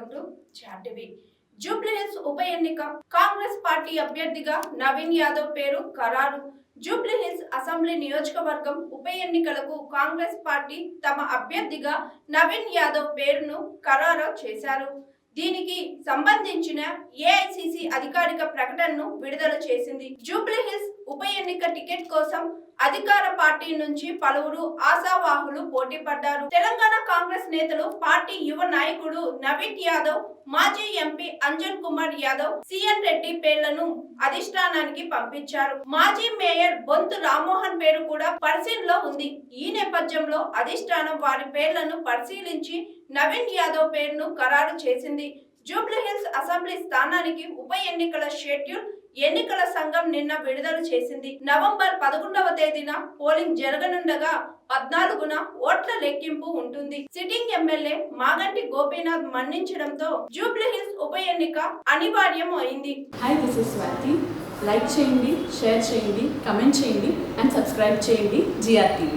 Welcome to TV Jubilee Hills ఉప ఎన్నిక. Congress party అభ్యర్థిగా నవీన్ యాదవ్ పేరు ఖరారు. జూబ్లీహిల్స్ అసెంబ్లీ నియోజకవర్గం ఉప ఎన్నికలకు కాంగ్రెస్ పార్టీ తమ అభ్యర్థిగా నవీన్ యాదవ్ పేరును ఖరారు చేశారు. దీనికి సంబంధించిన ఏఐసిసి అధికారిక ప్రకటనను విడుదల చేసింది. జూబ్లీహిల్స్ ఎన్నిక టికెట్ కోసం అధికార పార్టీ నుంచి పలువురు ఆశావాహులు పోటీ పడ్డారు. తెలంగాణ కాంగ్రెస్ నేతలు పార్టీ యువ నాయకుడు నవీన్ యాదవ్ మాజీ MP Anjan Kumar Yadav C N Reddy పేర్లను అధిష్టానానికి పంపించారు. మాజీ మేయర్ బొంతు రామ్మోహన్ పేరు కూడా పరిశీలనలో ఉంది. ఈ నేపథ్యంలో అధిష్టానం వారి పేర్లను పరిశీలించి నవీన్ యాదవ్ పేరును ఖరారు చేసింది. జూబ్లీహిల్స్ అసెంబ్లీ స్థానానికి ఉప ఎన్నికల షెడ్యూల్ ఎన్నికల సంఘం నిన్న విడుదల చేసింది. నవంబర్ పదకొండవ తేదీన పోలింగ్ జరగనుండగా పద్నాలుగున ఓట్ల లెక్కింపు ఉంటుంది. సిట్టింగ్ ఎమ్మెల్యే మాగంటి గోపీనాథ్ మన్నించడంతో జూబ్లీహిల్స్ ఉప ఎన్నిక అనివార్యం అయింది. Hi this is Swathi like చేయండి షేర్ చేయండి కమెంట్ చేయండి అండ్ సబ్స్క్రైబ్ చేయండి జిఆర్టీవీ